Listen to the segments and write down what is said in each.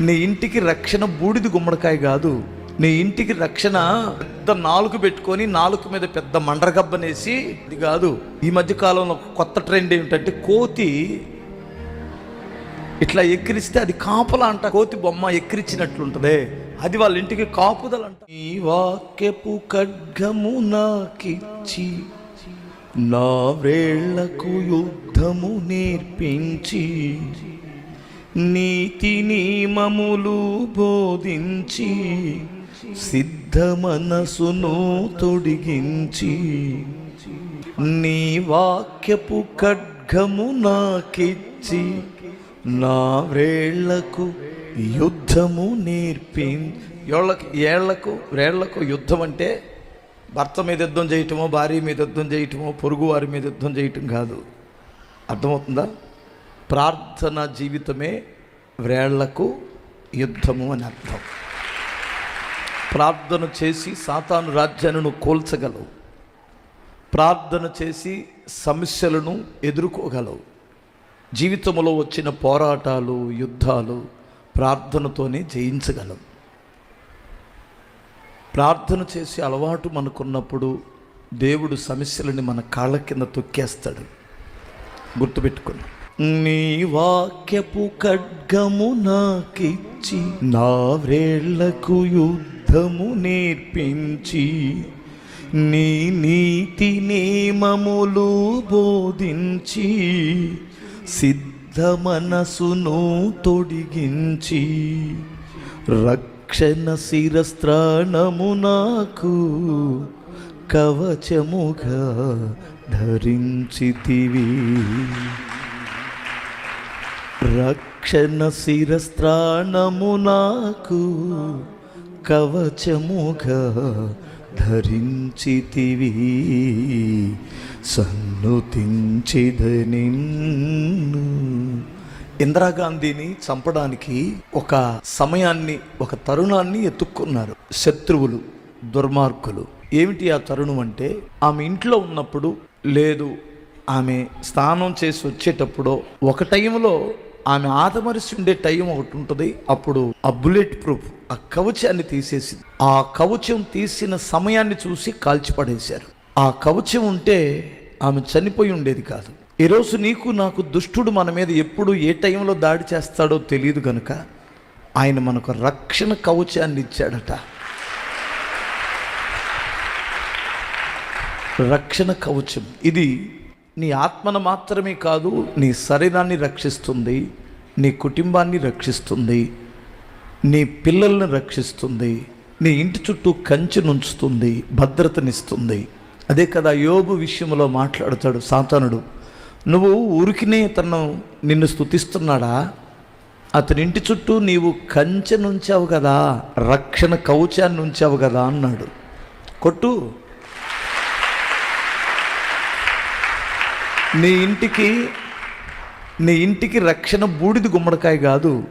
నీ ఇంటికి రక్షణ బూడిది గుమ్మడికాయ కాదు. నీ ఇంటికి రక్షణ పెద్ద నాలుగు పెట్టుకొని నాలుగు మీద పెద్ద మండరగబ్బనేసి ఇది కాదు. ఈ మధ్య కాలంలో కొత్త ట్రెండ్ ఏమిటంటే కోతి ఇట్లా ఎక్కిరిస్తే అది కాపలా అంట. కోతి బొమ్మ ఎక్కిరించినట్లుంటదే అది వాళ్ళ ఇంటికి కాపుదలంట. ఈ వాక్యపు ఖడ్గము నాకిచ్చి నా వేళ్ళకు యుద్ధము నేర్పించి నీతి నియమములు బోధించి సిద్ధ మనసును తొడిగించి నీ వాక్యపు ఖడ్గము నాకిచ్చి నా వేళ్ళకు యుద్ధము నేర్పి ఏళ్ళకు ఏళ్ళకు వేళ్ళకు యుద్ధం అంటే భర్త మీద యుద్ధం చేయటమో భార్య మీద యుద్ధం చేయటమో పొరుగు వారి మీద యుద్ధం చేయటం కాదు. అర్థమవుతుందా? ప్రార్థన జీవితమే వ్రేళ్ళకు యుద్ధము అని అర్థం. ప్రార్థన చేసి సాతాను రాజ్యాన్ని కోల్చగలవు. ప్రార్థన చేసి సమస్యలను ఎదుర్కోగలవు. జీవితంలో వచ్చిన పోరాటాలు యుద్ధాలు ప్రార్థనతోనే జయించగలం. ప్రార్థన చేసి అలవాటు మనకున్నప్పుడు దేవుడు సమస్యలని మన కాళ్ళ కింద తొక్కేస్తాడు. గుర్తుపెట్టుకున్నాం నీ వాక్యపు ఖడ్గము నాకిచ్చి నా వ్రేళ్ళకు యుద్ధము నేర్పించి నీ నీతి నియమములు బోధించి సిద్ధ మనసును తొడిగించి రక్షణ శిరస్త్రాణము నాకు కవచముగా ధరించితివి. రక్షణ శిరస్త్రాణము నాకు కవచముగా ధరించితివి సన్నుతించిదని ఇందిరాగాంధీని చంపడానికి ఒక సమయాన్ని ఒక తరుణాన్ని ఎత్తుక్కున్నారు శత్రువులు దుర్మార్గులు. ఏమిటి ఆ తరుణం అంటే ఆమె ఇంట్లో ఉన్నప్పుడు లేదు ఆమె స్నానం చేసి వచ్చేటప్పుడు ఒక టైంలో ఆమె ఆదమరిసి ఉండే టైం ఒకటి ఉంటుంది. అప్పుడు ఆ బుల్లెట్ ప్రూఫ్ ఆ కవచాన్ని తీసేసి ఆ కవచం తీసిన సమయాన్ని చూసి కాల్చిపడేశారు. ఆ కవచం ఉంటే ఆమె చనిపోయి ఉండేది కాదు. ఈరోజు నీకు నాకు దుష్టుడు మన మీద ఎప్పుడు ఏ టైంలో దాడి చేస్తాడో తెలియదు గనుక ఆయన మనకు రక్షణ కవచాన్ని ఇచ్చాడట. రక్షణ కవచం. ఇది నీ ఆత్మను మాత్రమే కాదు నీ శరీరాన్ని రక్షిస్తుంది నీ కుటుంబాన్ని రక్షిస్తుంది నీ పిల్లల్ని రక్షిస్తుంది నీ ఇంటి చుట్టూ కంచె నుంచుతుంది భద్రతనిస్తుంది. అదే కదా యోగు విషయంలో మాట్లాడతాడు సాతానుడు. నువ్వు ఊరికినే తను నిన్ను స్తుతిస్తున్నాడా? అతని ఇంటి చుట్టూ నీవు కంచె నుంచావు కదా రక్షణ కవచాన్ని ఉంచావు కదా అన్నాడు. కొట్టు నీ ఇంటికి నీ ఇంటికి రక్షణ బూడిది గుమ్మడికాయ కాదు.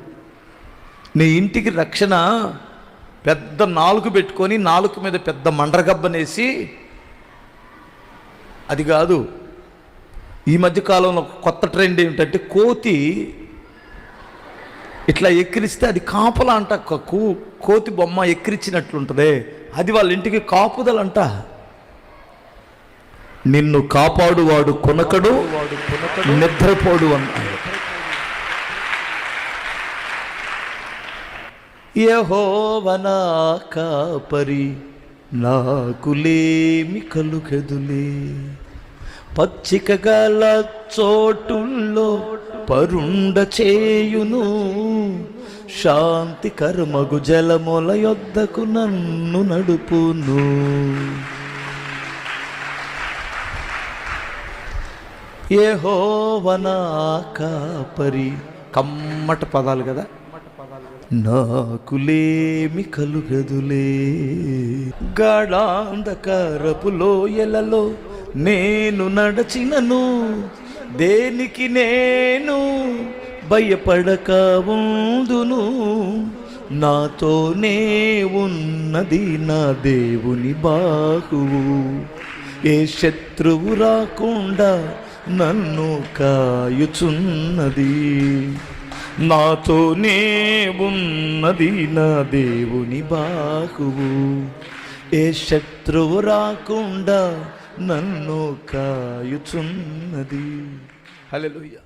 నీ ఇంటికి రక్షణ పెద్ద నాలుగు పెట్టుకొని నాలుగు మీద పెద్ద మండరగబ్బనేసి అది కాదు. ఈ మధ్య కాలంలో కొత్త ట్రెండ్ ఏమిటంటే కోతి ఇట్లా ఎక్కిరిస్తే అది కాపలా అంట. కోతి బొమ్మ ఎక్కిరించినట్లుంటుంది. అది వాళ్ళ ఇంటికి కాపుదలంట. నిన్ను కాపాడువాడు కొనకడు నిద్రపోడు అన్నాడు. యహోవనా కాపరి నాకులేమి కలుగదులే. పచ్చిక గల చోటుల్లో పరుండ చేయును. శాంతి కర్మగు జలముల యొద్దకు నన్ను నడుపును. యెహోవనా కాపరి. కమ్మట పదాలు కదా? నాకులేమి కలుగదులే. గాఢాంధకారపు లోయలలో నేను నడచినను. దేనికి నేను భయపడక ఉందును? నాతోనే ఉన్నది నా దేవుని బాహువు. ఏ శత్రువు రాకుండా నన్ను కాయుచున్నది. నాతోనే ఉన్నది నా దేవుని బాహువు. ఏ శత్రువు రాకుండా నన్ను కాయుచున్నది. హలో